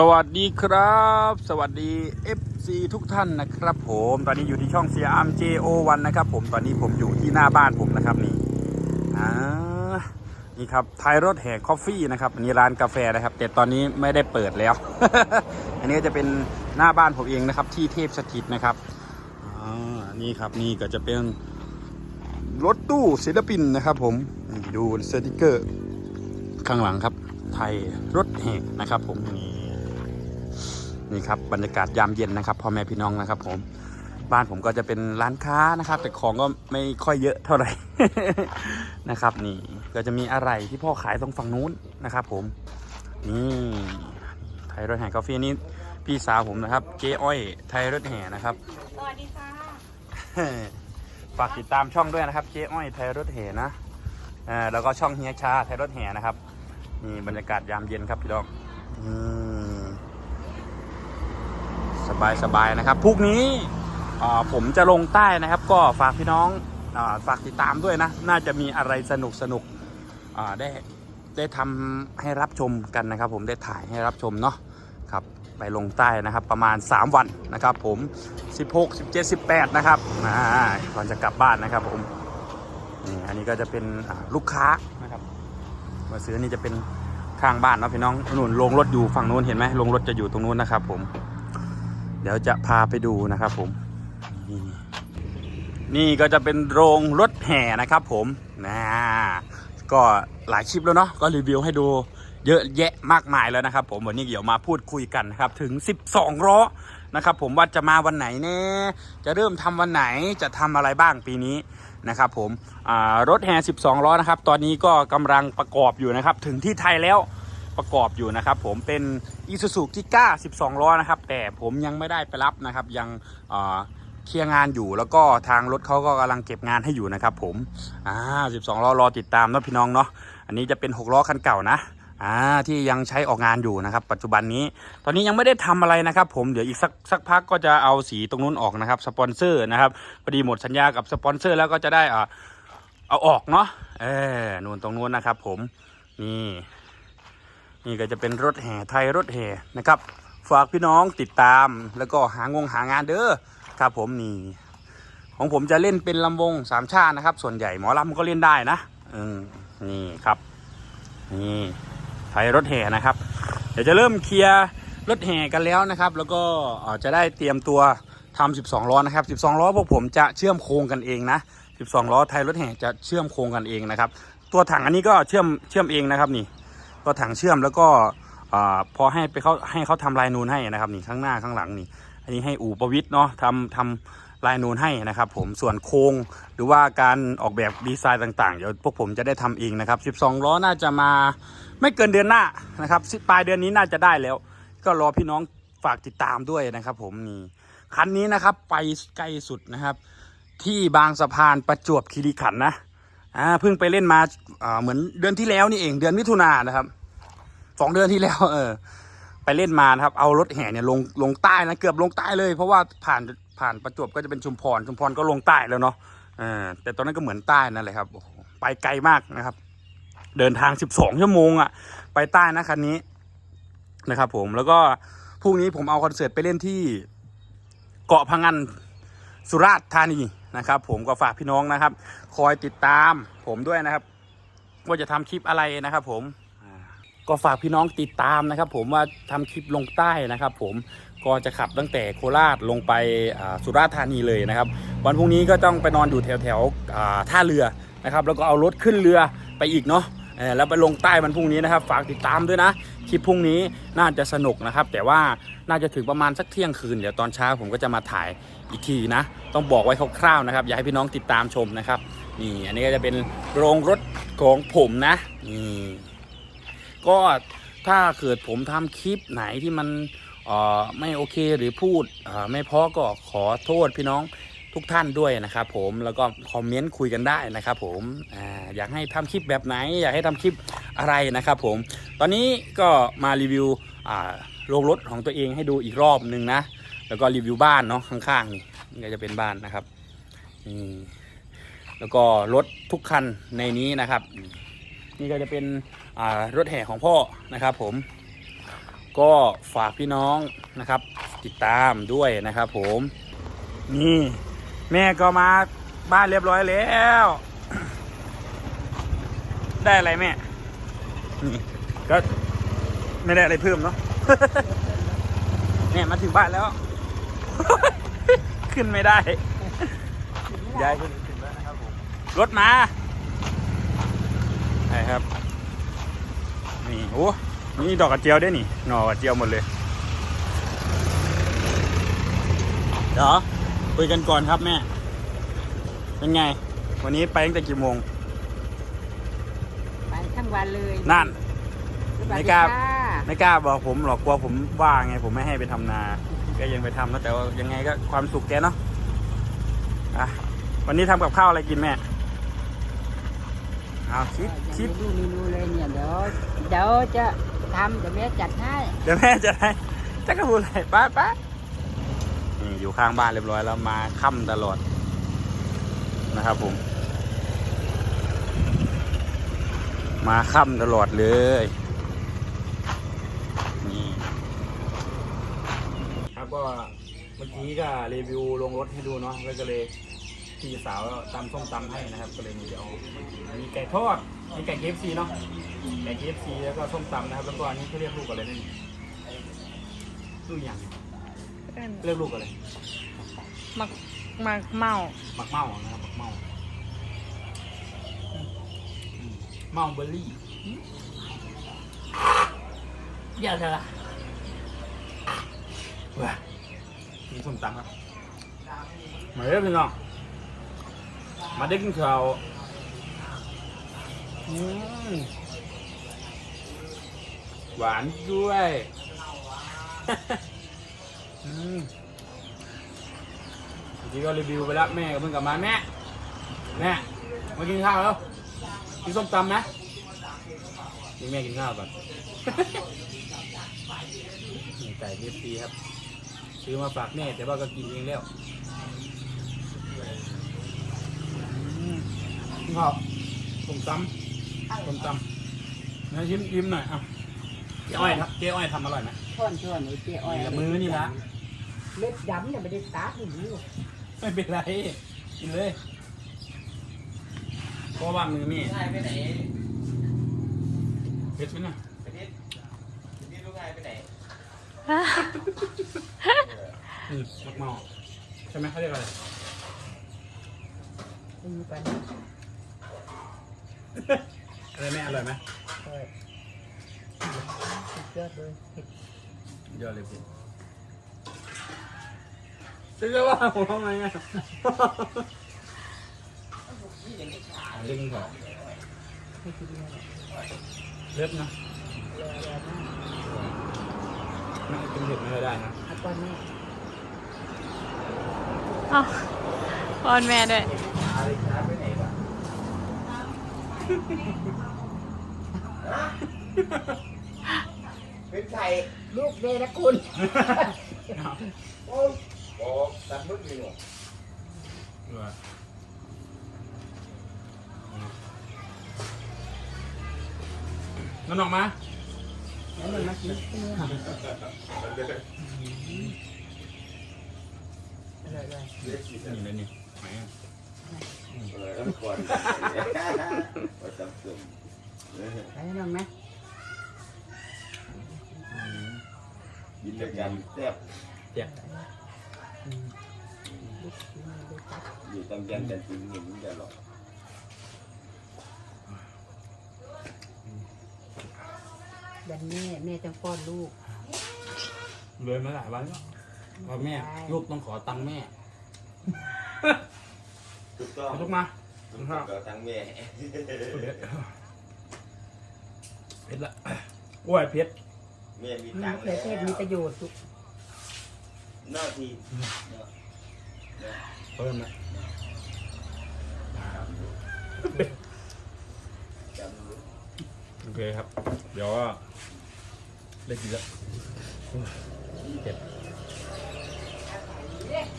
สวัสดีครับ สวัสดี FC ทุกท่านนะครับผมตอนนี้อยู่ที่ช่องเสียอาม JO1 นะครับผมตอนนี้ผมอยู่ที่หน้าบ้านผมนะครับนี่อ่านี่ครับไทยรถแห่คอฟฟี่นะครับอันนี้ร้านกาแฟนะครับ แต่ตอนนี้ไม่ได้เปิดแล้ว อันนี้จะเป็นหน้าบ้านผมเองนะครับที่เทพสถิตนะครับอ่านี่ครับนี่ก็จะเป็นรถตู้ศิลปินนะครับผมดูสติกเกอร์ข้างหลังครับไทยรถแห่นะครับผมนี่ นี่ครับบรรยากาศยามเย็นนะครับพ่อแม่พี่น้องนะครับ ผมบ้านผมก็จะเป็นร้านค้านะครับ แต่ของก็ไม่ค่อยเยอะเท่าไหร่นะครับ นี่ก็จะมีอะไรที่พ่อขายตรงฝั่งนู้นนะครับ ผมนี่ไทยรถแห่กาแฟนี่พี่สาวผมนะครับ เจ๊อ้อย ไทยรถแห่นะครับสวัสดีค่ะฝากติดตามช่องด้วยนะครับเจ๊อ้อยไทยรถแห่นะอ่าแล้วก็ช่องเฮียชาไทยรถแห่นะครับนี่บรรยากาศยามเย็นครับพี่น้องอืม สบายสบายๆนะครับพรุ่งนี้ผมจะลงใต้นะครับ ก็ฝากพี่น้องอฝากติดตามด้วยนะ น่าจะมีอะไรสนุกสนุกได้ได้ทำให้รับชมกันนะครับ ผมได้ถ่ายให้รับชมเนาะครับไปลงใต้นะครับประมาณ 3 วันนะครับ ผม 16 17 18 นะครับอ่าก่อนจะกลับบ้านนะครับผมนี่อันนี้ก็จะเป็นลูกค้านะครับมาซื้อนี่จะเป็นข้างบ้านเนาะพี่น้องนู่นลงรถอยู่ฝั่งนู้นเห็นไหมลงรถจะอยู่ตรงนู้นนะครับผม ดี๋ยวจะพาไปดูนะครับผม นี่ก็จะเป็นโรงรถแห่นะครับผมนะก็หลายคลิปแล้วเนาะก็รีวิวให้ดูเยอะแยะมากมายแล้วนะครับ ผมวันนี้เดี๋ยวมาพูดคุยกันนะครับถึง 12ล้อนะครับผมว่าจะมาวันไหนแน่จะเริ่มทำวันไหนจะทำอะไรบ้างปีนี้นะครับผมรถแห่ 12ล้อนะครับ ตอนนี้ก็กำลังประกอบอยู่นะครับ ถึงที่ไทยแล้ว ประกอบอยู่นะครับผมเป็น i s u z u ที่ก้า12 ล้อนะครับ แต่ผมยังไม่ได้ไปรับนะครับ ยังเคลียร์งานอยู่แล้วก็ทางรถเขาก็กำลังเก็บงานให้อยู่นะครับผมอ่า12 ล้อรอติดตามนะพี่น้องเนาะอันนี้จะเป็น 6 ล้อคันเก่านะอ่าที่ยังใช้ออกงานอยู่นะครับ ปัจจุบันนี้ ตอนนี้ยังไม่ได้ทำอะไรนะครับผมเดี๋ยวอีกสักสักพักก็จะเอาสีตรงนู้นออกนะครับสปอนเซอร์นะครับพอดีหมดสัญญากับสปอนเซอร์แล้วก็จะได้อ่าเอาออกเนาะเออนู่นตรงนู้นนะครับผมนี่ นี่ก็จะเป็นรถแห่ไทยรถแห่นะครับ ฝากพี่น้องติดตามแล้วก็หางงหางานเด้อครับผมนี่ของผมจะเล่นเป็นลำวงสามชาตินะครับ ส่วนใหญ่หมอลำก็เล่นได้นะอืมนี่ครับนี่ไทยรถแห่นะครับ เดี๋ยวจะเริ่มเคลียร์รถแห่กันแล้วนะครับ แล้วก็จะได้เตรียมตัวทำ12 ล้อนะครับ 12 ล้อพวกผมจะเชื่อมโครงกันเองนะ 12 ล้อไทยรถแห่จะเชื่อมโครงกันเองนะครับ ตัวถังอันนี้ก็เชื่อมเชื่อมเองนะครับนี่ ตัวถังเชื่อมแล้วก็พอให้ไปเขาให้เขาทำลายนูนให้นะครับนี่ข้างหน้าข้างหลังนี่ อันนี้ให้อู่ประวิทย์เนาะทำทำลายนูนให้นะครับ ผมส่วนโครงหรือว่าการออกแบบดีไซน์ต่างๆ เดี๋ยวพวกผมจะได้ทำเองนะครับ 12 ล้อน่าจะมาไม่เกินเดือนหน้านะครับสิปลายเดือนนี้น่าจะได้แล้ว ก็รอพี่น้องฝากติดตามด้วยนะครับ ผมนี่คันนี้นะครับไปไกลสุดนะครับ ที่บางสะพานประจวบคีรีขันธ์นะ อ่าเพิ่งไปเล่นมาอ่าเหมือนเดือนที่แล้วนี่เองเดือนมิถุนายนนะครับสองเดือนที่แล้ว เออ ไปเล่นมานะครับ เอารถแห่เนี่ยลงลงใต้นะเกือบลงใต้เลย เพราะว่าผ่านผ่านประจวบก็จะเป็นชุมพรชุมพรก็ลงใต้แล้วเนาะเออแต่ตอนนั้นก็เหมือนใต้นั่นแหละครับไปไกลมากนะครับ เดินทาง 12 ชั่วโมงอะไปใต้นะคันนี้นะครับ ผมแล้วก็พรุ่งนี้ผมเอาคอนเสิร์ตไปเล่นที่เกาะพังงัน สุราษฎร์ธานีนะครับ ผมก็ฝากพี่น้องนะครับ คอยติดตามผมด้วยนะครับ ว่าจะทำคลิปอะไรนะครับ ผมก็ฝากพี่น้องติดตามนะครับ ผมว่าทำคลิปลงใต้นะครับ ผมก็จะขับตั้งแต่โคราชลงไปสุราษฎร์ธานีเลยนะครับ วันพรุ่งนี้ก็ต้องไปนอนอยู่แถวแถวท่าเรือนะครับ แล้วก็เอารถขึ้นเรือไปอีกเนาะ แล้วไปลงใต้วันพรุ่งนี้นะครับ ฝากติดตามด้วยนะคลิปพรุ่งนี้น่าจะสนุกนะครับ แต่ว่าน่าจะถึงประมาณสักเที่ยงคืนเดี๋ยวตอนเช้าผมก็จะมาถ่ายอีกทีนะ ต้องบอกไว้คร่าวๆนะครับ อยากให้พี่น้องติดตามชมนะครับนี่อันนี้ก็จะเป็นโรงรถของผมนะนี่ก็ถ้าเกิดผมทำคลิปไหนที่มันไม่โอเคหรือพูดไม่เพอก็ขอโทษพี่น้อง ทุกท่านด้วยนะครับผมแล้วก็คอมเมนต์คุยกันได้นะครับผมออยากให้ทำคลิปแบบไหน อยากให้ทำคลิปอะไรนะครับผมตอนนี้ก็มารีวิวโรงรถของตัวเองให้ดูอีกรอบหนึ่งนะแล้วก็รีวิวบ้านเนาะข้างๆนี่ก็จะเป็นบ้านนะครับนี่แล้วก็รถทุกคันในนี้นะครับ นี่ก็จะเป็นรถแห่ของพ่อนะครับผมก็ฝากพี่น้องนะครับ ติดตามด้วยนะครับผม นี่ แม่ก็มาบ้านเรียบร้อยแล้ว ได้อะไรแม่ ก็ไม่ได้อะไรเพิ่มเนาะเนี่ยมาถึงบ้านแล้ว ขึ้นไม่ได้ยายขึ้นถึงแล้วนะครับผมรถมาใช่ครับ นี่โอ้นี่ดอกกระเจียวด้วยนี่ หน่อกระเจียวหมดเลยเดี๋ยว คุยกันก่อนครับแม่ เป็นไง วันนี้ไปตั้งแต่กี่โมง ไปทั้งวันเลยนั่น สวัสไม่ดีกล้า ค่ะไม่กล้าบอกผมหรอกกลัวผมว่าไง ผมไม่ให้ไปทำนา ก็ยังไปทำแล้วแต่ว่ายังไงก็ความสุขแกเนาะอะวันนี้ทำกับข้าวอะไรกินแม่เอาคิดยังคิดไม่รู้เมนูเลยเนี่ยเดี๋ยวเดี๋ยวจะทำเดี๋ยวแม่จัดให้เดี๋ยวแม่จะได้จะกระพูดอะไรป้าป้านี่ อยู่ข้างบ้านเรียบร้อยแล้วมาค่ำตลอดนะครับผม มาค่ำตลอดเลยนี่ครับก็เมื่อกี้ก็รีวิวลงรถให้ดูเนาะแล้วก็เลยพี่สาวตำส้มตำให้นะครับ ก็เลยมีเดี๋ยวมีไก่ทอดมีไก่เคฟซีเนาะไก่เคฟซีแล้วก็ส้มตำนะครับ แล้วก็อันนี้เขาเรียกลูกอะไรนี่ลูกอย่าง เรียกลูกอะไรหมักหมักเมาหมักเมานะครับหมักเมาอืมเมาเบอร์รี่อย่าเถอะว้ามีส้มตำครับมาเด้อพี่น้องมาได้กินข้าวอืมหวานด้วยอืม เมื่อกี้ก็รีวิวไปแล้วแม่กับเพิ่งกลับมาแม่แม่มากินข้าวแล้วกินส้มตำไหมนี่แม่กินข้าวก่อนนี่ไก่เอฟซีครับ ซื้อมาฝากแม่แต่ว่าก็กินเองแล้วอืมกินข้าวส้มตำส้มตำนะชิมชิมหน่อยอะเจ๊อ้อยครับเจ๊อ้อยทำอร่อยไหมช่อนช่อนไอ้เจ๊อ้อยกับมือนี่นะ เล็บดำเนี่ยไม่ได้ตัดนี่ดูไม่เป็นไร กินเลยเพราะว่ามือแม่หายไปไหนเผ็ดไหมนะไปนิดไปนิดลูกหายไปไหนนี่มักเมาใช่ไหมเขาเรียกอะไรดูกันอะไรแม่อร่อยไหมเปิดสุดยอดเลยเผ็ดยอดเลยพี่ จะว่าผมทำไงอะเล่นก่อนให้กินเลยเล็บนะรอรอมากไม่กินเผ็ดไม่ค่อยได้นะเอาก้อนแม่เอาป้อนแม่ด้วยอะไรหายไปไหนวะเป็นไข่ลูกเดรคุณ โอ้โอ้ตัดมึกอยู่หนูด้วยนั่นออกมาแล้วมันมากินที่นี่อร่อยเลยเล็กสินี่เลยนี่ไหนอะเออแล้วก่อนว่าจำจุ่มไปลองไหม ตำยันกันจริงเห็นจะหรอกดันแม่แม่จะป้อนลูกเลยมาหลายวันแล้วว่าแม่ ลูกต้องขอตังค์แม่ถูกต้องเอาลูกมาถูกต้องกับทั้งแม่เผ็ดเผ็ดละโอ้ยเผ็ดแม่มีอืตัมงค์เผื่อเทศมีประโยชน์ลูกหน้าที่เพิ่มละจำรู้ โอเคครับ เดี๋ยวก็ได้กินแล้วเผ็ด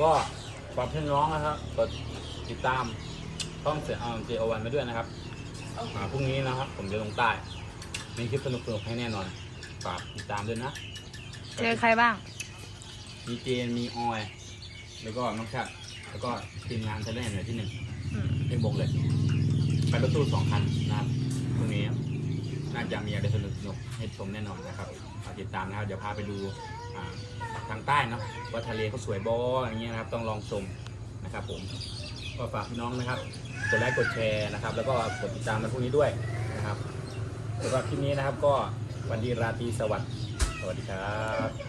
ก็ฝากพี่น้องนะครับกดติดตามช่องเสียเอาเจโอวันมาด้วยนะครับอ่าพรุ่งนี้นะครับ ผมจะลงใต้ มีคลิปสนุกๆให้แน่นอนฝากติดตามด้วยนะ เจอใครบ้าง มีเจนมีออย แล้วก็น้องชัดแล้วก็ทีมงานจะเล่นหน่วยที่หนึ่งอืมเรียกบกเลย ไปรถตู้สองคันนะครับพรุ่งนี้น่าจะมีอะไรสนุกสนุกให้ชมแน่นอนนะครับฝากติดตามนะครับ เดี๋ยวพาไปดูทางใต้เนาะว่าทะเลเขาสวยบออย่างเงี้ยนะครับ ต้องลองชมนะครับ ผมก็ฝากพี่น้องนะครับกดไลค์กดแชร์นะครับ แล้วก็กดติดตามในพวกนี้ด้วยนะครับสำหรับคลิปนี้นะครับก็วันดีราตรีสวัสดิ์สวัสดีครับ